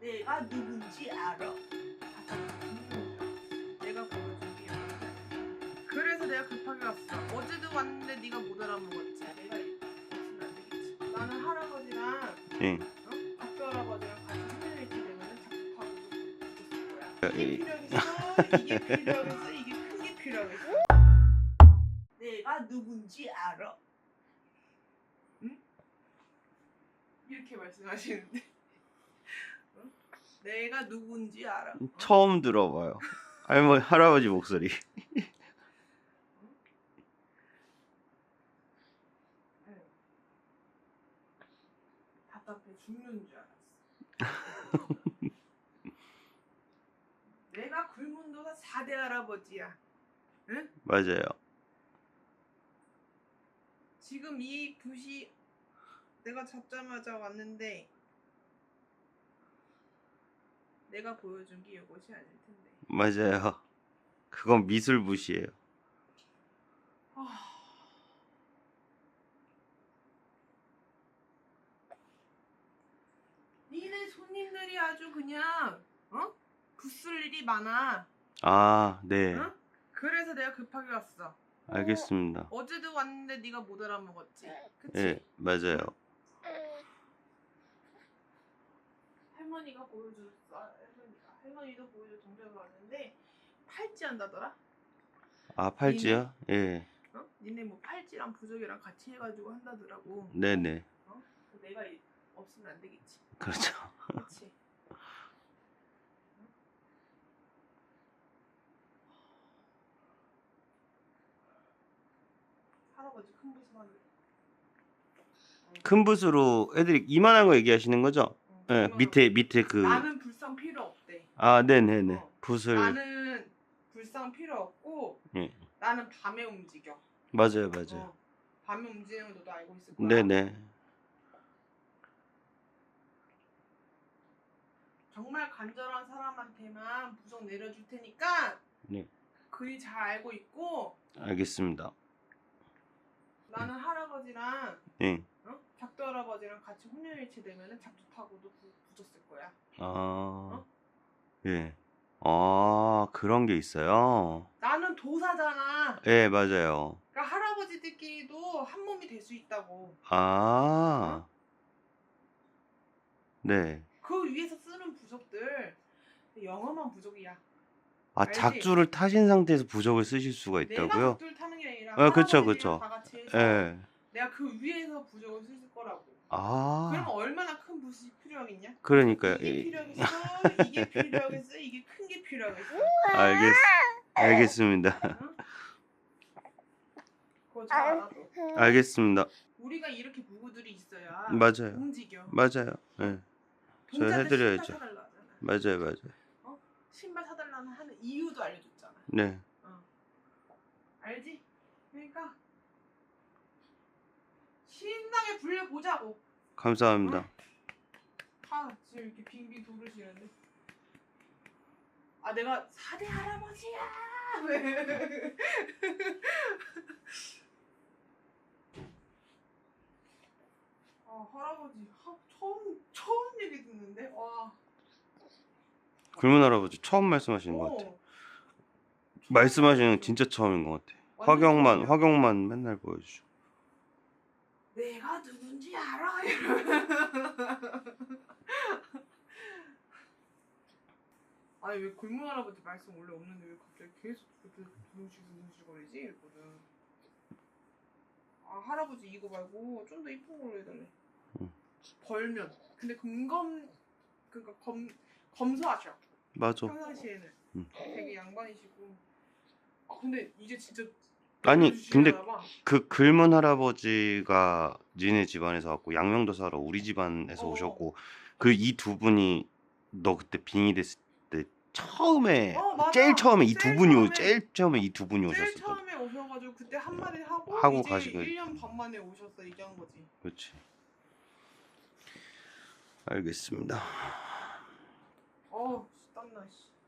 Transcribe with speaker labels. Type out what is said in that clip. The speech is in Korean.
Speaker 1: 내가 누군지 알아. 내가 보여줄게. 그래서 내가 급하게 왔어. 어제도 왔는데 네가 못 알아먹었지. 내가 있으면 안 되겠지. 나는 할아버지랑
Speaker 2: 예.
Speaker 1: 어? 학교 할아버지랑 같이 스테이지 되면은 작곡하고 있을 거야.
Speaker 2: 야,
Speaker 1: 이게
Speaker 2: 이-
Speaker 1: 필요하겠어. 이게 필요하겠어. 이게 게 필요하겠어. 내가 누군지 알아. 응? 이렇게 말씀하시는데. 어? 내가 누군지 알아. 어?
Speaker 2: 처음 들어봐요. 할머니 할아버지 목소리.
Speaker 1: 네. 답답해 죽는 줄 알았어. 내가 굴문도사 4대 할아버지야.
Speaker 2: 맞아요.
Speaker 1: 지금 이 붓이 내가 잡자마자 왔는데 내가 보여준 게 이것이 아닐 텐데.
Speaker 2: 맞아요. 그건 미술붓이에요.
Speaker 1: 아... 니네 손님들이 아주 그냥 어? 붓쓸 일이 많아.
Speaker 2: 아, 네.
Speaker 1: 응? 그래서 내가 급하게 왔어.
Speaker 2: 알겠습니다.
Speaker 1: 어제도 왔는데 네가 못 알아먹었지. 그치?
Speaker 2: 예, 맞아요.
Speaker 1: 할머니가 보여줬어. 할머니가 할머니도 보여줘 동생을 왔는데 팔찌 한다더라.
Speaker 2: 아, 팔찌요? 예.
Speaker 1: 어? 니네 뭐 팔찌랑 부적이랑 같이 해가지고 한다더라고.
Speaker 2: 네, 네.
Speaker 1: 내가 이- 없으면 안 되겠지.
Speaker 2: 그렇죠.
Speaker 1: 그렇지. 할아버지 큰 붓을 하는.
Speaker 2: 큰 붓으로 애들이 이만한 거 얘기하시는 거죠? 예, 밑에 밑에 그
Speaker 1: 나는 불상 필요 없대.
Speaker 2: 아, 네, 네, 네.
Speaker 1: 어.
Speaker 2: 붓을
Speaker 1: 나는 불상 필요 없고
Speaker 2: 예.
Speaker 1: 나는 밤에 움직여.
Speaker 2: 맞아요, 맞아요.
Speaker 1: 어, 밤에 움직이는 거 너도 알고 있을 거야.
Speaker 2: 네, 네.
Speaker 1: 정말 간절한 사람한테만 부적 내려줄 테니까
Speaker 2: 네.
Speaker 1: 그이 잘 알고 있고
Speaker 2: 알겠습니다.
Speaker 1: 나는 할아버지랑
Speaker 2: 예.
Speaker 1: 어? 할아버지랑 같이 혼연일체 되면은 작두 타고도 부, 부졌을 거야.
Speaker 2: 아. 예. 아, 그런 게 있어요.
Speaker 1: 나는 도사잖아.
Speaker 2: 예, 맞아요.
Speaker 1: 그러니까 할아버지들끼리도 한 몸이 될 수 있다고.
Speaker 2: 아. 네.
Speaker 1: 그 위에서 쓰는 부적들 영험한 부적이야.
Speaker 2: 아,
Speaker 1: 알지?
Speaker 2: 작두를 타신 상태에서 부적을 쓰실 수가
Speaker 1: 내가
Speaker 2: 있다고요?
Speaker 1: 작두를 타는 게 아니라
Speaker 2: 어, 그쵸, 그쵸.
Speaker 1: 다 같이 해서
Speaker 2: 예.
Speaker 1: 내가 그 위에서 부적을 쓸 거라고.
Speaker 2: 아.
Speaker 1: 그러면 얼마나 큰 붓이 필요하겠냐?
Speaker 2: 그러니까요.
Speaker 1: 이게
Speaker 2: 예.
Speaker 1: 필요하겠어. 이게 필요하겠어. 이게 큰 게 필요하겠어.
Speaker 2: 알겠 알겠습니다.
Speaker 1: 그거 잘 알아도.
Speaker 2: 알겠습니다.
Speaker 1: 우리가 이렇게 무구들이 있어야
Speaker 2: 맞아요.
Speaker 1: 움직여.
Speaker 2: 맞아요. 예. 저
Speaker 1: 동자들
Speaker 2: 해드려야죠.
Speaker 1: 신발 사달라 하잖아.
Speaker 2: 맞아요, 맞아요.
Speaker 1: 신발 사달라는 하는 이유도 알려줬잖아.
Speaker 2: 네.
Speaker 1: 알지? 그러니까 신나게 불려보자고.
Speaker 2: 감사합니다.
Speaker 1: 아 지금 이렇게 빙빙 돌으시는데. 아 내가 4대 할아버지야. 아 할아버지 하, 처음 처음 얘기 듣는데 와.
Speaker 2: 굴문 할아버지 처음 말씀하시는 것 같아 요.
Speaker 1: 어.
Speaker 2: 말씀하시는 건 진짜 처음인 것 같아 요.
Speaker 1: 완전
Speaker 2: 화경만
Speaker 1: 처음이야.
Speaker 2: 화경만 맨날 보여주죠.
Speaker 1: 내가 누군지 알아. 이러면. 아니 왜 골문 할아버지 말씀 원래 없는데 왜 갑자기 계속 그렇게 두둥실 두둥실거리지? 이랬거든. 아 할아버지 이거 말고 좀 더 이쁜 걸로 해달래.
Speaker 2: 응.
Speaker 1: 벌면. 근데 금검 그러니까 검 검소하셔.
Speaker 2: 맞아.
Speaker 1: 평상시에는
Speaker 2: 응.
Speaker 1: 되게 양반이시고. 아 근데 이제 진짜
Speaker 2: 아니 근데
Speaker 1: 보여주시려나 봐.
Speaker 2: 그 글문 할아버지가 니네 집안에서 왔고 양명도 사러 우리 집안에서
Speaker 1: 어.
Speaker 2: 오셨고 그 이 두 분이 너 그때 빙의 됐을 때 처음에
Speaker 1: 어, 맞아.
Speaker 2: 제일 처음에 이 두
Speaker 1: 제일
Speaker 2: 분이 오,
Speaker 1: 처음에.
Speaker 2: 제일 처음에 이 두 분이
Speaker 1: 제일
Speaker 2: 오셨었거든.
Speaker 1: 처음에 오셔가지고 그때 한마디 하고,
Speaker 2: 하고
Speaker 1: 이제
Speaker 2: 가시고
Speaker 1: 1년 반 만에 오셨어 얘기한 거지.
Speaker 2: 그렇지. 알겠습니다.
Speaker 1: 어, 땀나 씨.